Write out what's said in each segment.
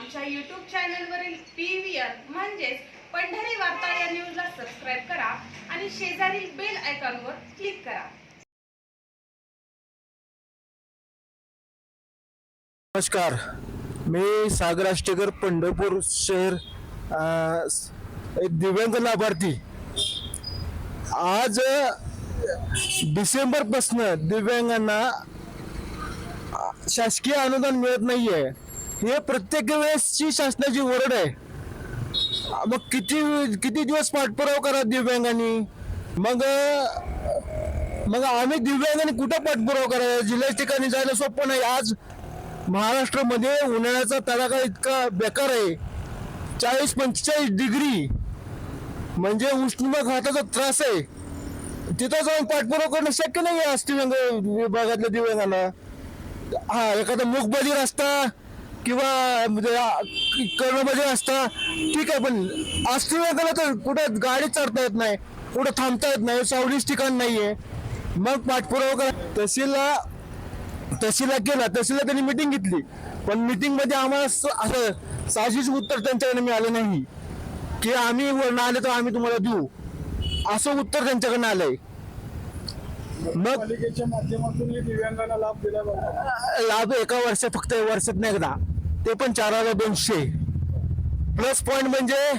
आमच्या यूट्यूब चॅनलवरील P V R म्हणजेच पंढरी वार्ता या न्यूजला सबस्क्राईब करा आणि शेजारील बेल आयकॉनवर क्लिक करा. नमस्कार. मी सागर आष्टेकर पंढरपूर शहर एक दिव्यांग लाभार्थी. आज डिसेंबरपासनं दिव्यांगांना शासकीय अनुदान मिळत नाही आहे हे प्रत्येक वेळेसची शासनाची ओरड आहे. मग किती किती दिवस पाठपुरावा करा दिव्यांगांनी? मग मग आम्ही दिव्यांगांनी कुठं पाठपुरावा करायचा जिल्ह्याच्या ठिकाणी जायला सोपं नाही. आज महाराष्ट्रामध्ये उन्हाळ्याचा तडाखा इतका बेकार आहे. चाळीस पंचेचाळीस डिग्री. म्हणजे उष्णघाताचा त्रास आहे. तिथं जाऊन पाठपुरावा करणं शक्य नाही आहे दिव्यांग विभागातल्या दिव्यांगांना. हा एखादा मूकबधी रस्ता किंवा म्हणजे कर्णबधी रस्ता ठीक आहे पण अस्थिव्यांगाला तर कुठं गाडी चढता येत नाही कुठं थांबता येत नाही सावलीच ठिकाण नाहीये. मग पाठपुरावा करा. तहसीलला तहसीलला गेला तहसीलला त्यांनी मिटिंग घेतली. पण मिटिंगमध्ये आम्हाला असं साहजिक उत्तर त्यांच्याकडे मिळालं नाही. की आम्ही वरून आले तर आम्ही तुम्हाला देऊ. असं उत्तर त्यांच्याकडनं आलंय. मग माध्यमातून दिव्यांगांना लाभ दिला लाभ एका वर्षात फक्त वर्षात नाही एकदा. ते पण चार हजार दोनशे. प्लस पॉइंट म्हणजे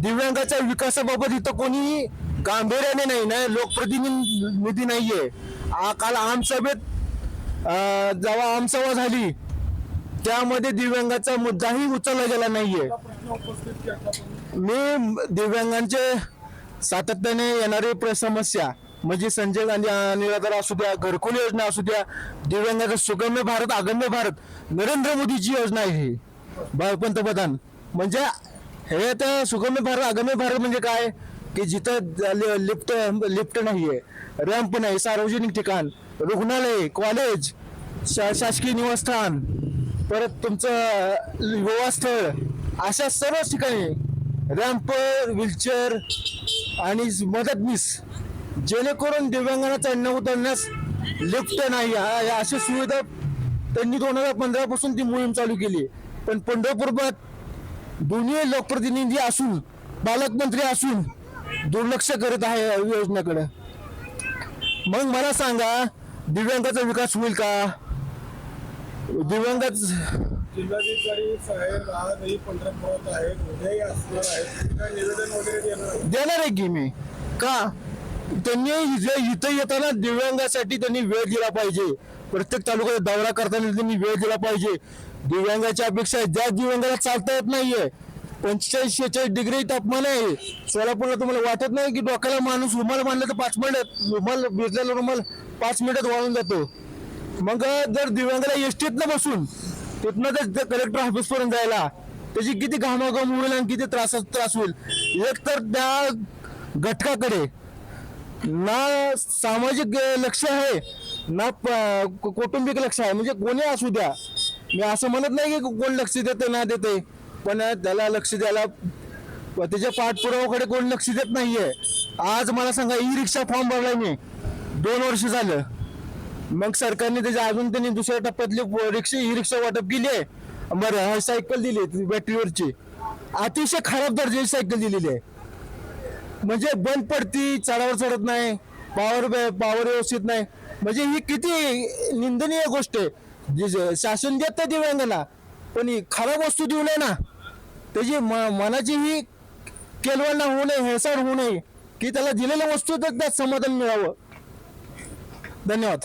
दिव्यांगाच्या विकासाबाबत इथं कोणी गांभीर्याने नाही ना लोकप्रतिनिधी नाहीये. काल आमसभेत जेव्हा आमसभा झाली त्यामध्ये दिव्यांगाचा मुद्दाही उचलला गेला नाहीये. मी दिव्यांगांचे सातत्याने येणारी प्र- समस्या म्हणजे संजय गांधी निराधार असू द्या घरकुल योजना असू द्या दिव्यांगाचं सुगम्य भारत अगम्य भारत नरेंद्र मोदीची योजना आहे ही. पंतप्रधान म्हणजे हे तर सुगम्य भारत अगम्य भारत म्हणजे काय? की जिथं लि- लिफ्ट लिफ्ट नाहीये रॅम्प नाही सार्वजनिक ठिकाण रुग्णालय कॉलेज शा शासकीय निवासस्थान परत तुमचं विवाह अशा सर्व ठिकाणी रॅम्प व्हीलचेअर आणि मदतनीस जेणेकरून दिव्यांगांना चढण्या उतरण्यास लिफ्ट नाही. या अशा सुविधा त्यांनी दोन हजार पंधरा पासून ती मोहीम चालू केली पण पंढरपूरात दोन्ही लोकप्रतिनिधी असून पालकमंत्री असून दुर्लक्ष करत आहे या योजनेकडे. मग मला सांगा दिव्यांगाचा विकास होईल का? दिव्यांगाच जिल्हाधिकारी साहेब आजही पंढरपुरात आहेत. उद्याही असणार आहेत. निवेदन वगैरे? देणार आहे की मी. का? त्यांनी इथे इथं येताना दिव्यांगासाठी त्यांनी वेळ दिला पाहिजे. प्रत्येक तालुक्यात दौरा करताना त्यांनी वेळ दिला पाहिजे. दिव्यांगाच्या अपेक्षा ज्या दिव्यांगाला चालता येत नाहीये पंचेचाळीस शेहेचाळीस डिग्री तापमान आहे. सोलापूरला तुम्हाला वाटत नाही की डोक्याला माणूस रुमाल बांधला तर पाच मिनिटात रुमाल भिजलेला रुमाल पाच मिनिटात वाळून जातो. मग जर दिव्यांगाला एसटीतनं बसून तिथनं जर कलेक्टर ऑफिस पर्यंत जायला त्याची किती घामाघाम होईल आणि किती त्रास त्रास होईल? एक तर त्या घटकाकडे ना सामाजिक लक्ष आहे ना प- कौटुंबिक लक्ष आहे. म्हणजे कोणी असू द्या. मी असं म्हणत नाही की कोण लक्ष देते ना देते पण त्याला लक्ष द्यायला त्याच्या पाठपुरावाकडे कोण लक्ष देत नाहीये. आज मला सांगा ई रिक्षा फॉर्म भरलाय मी. दोन वर्ष झालं. मग सरकारने त्याच्या अजून त्यांनी दुसऱ्या टप्प्यातली रिक्षा ई रिक्षा वाटप केली आहे. बरं सायकल दिली आहे, बॅटरीवरची अतिशय खराब दर्जाची सायकल दिलेली आहे. म्हणजे बंद पडती चढावर चढत नाही पावर पावर व्यवस्थित नाही. म्हणजे ही किती निंदनीय गोष्ट आहे. जे शासन देत दिव्यांगाला पण ही खराब वस्तू देऊ नये ना. त्याची म- मनाची ही केलवांना होऊ नये हेसाड होऊ नये की त्याला दिलेल्या वस्तू तर त्यात समाधान मिळावं. धन्यवाद.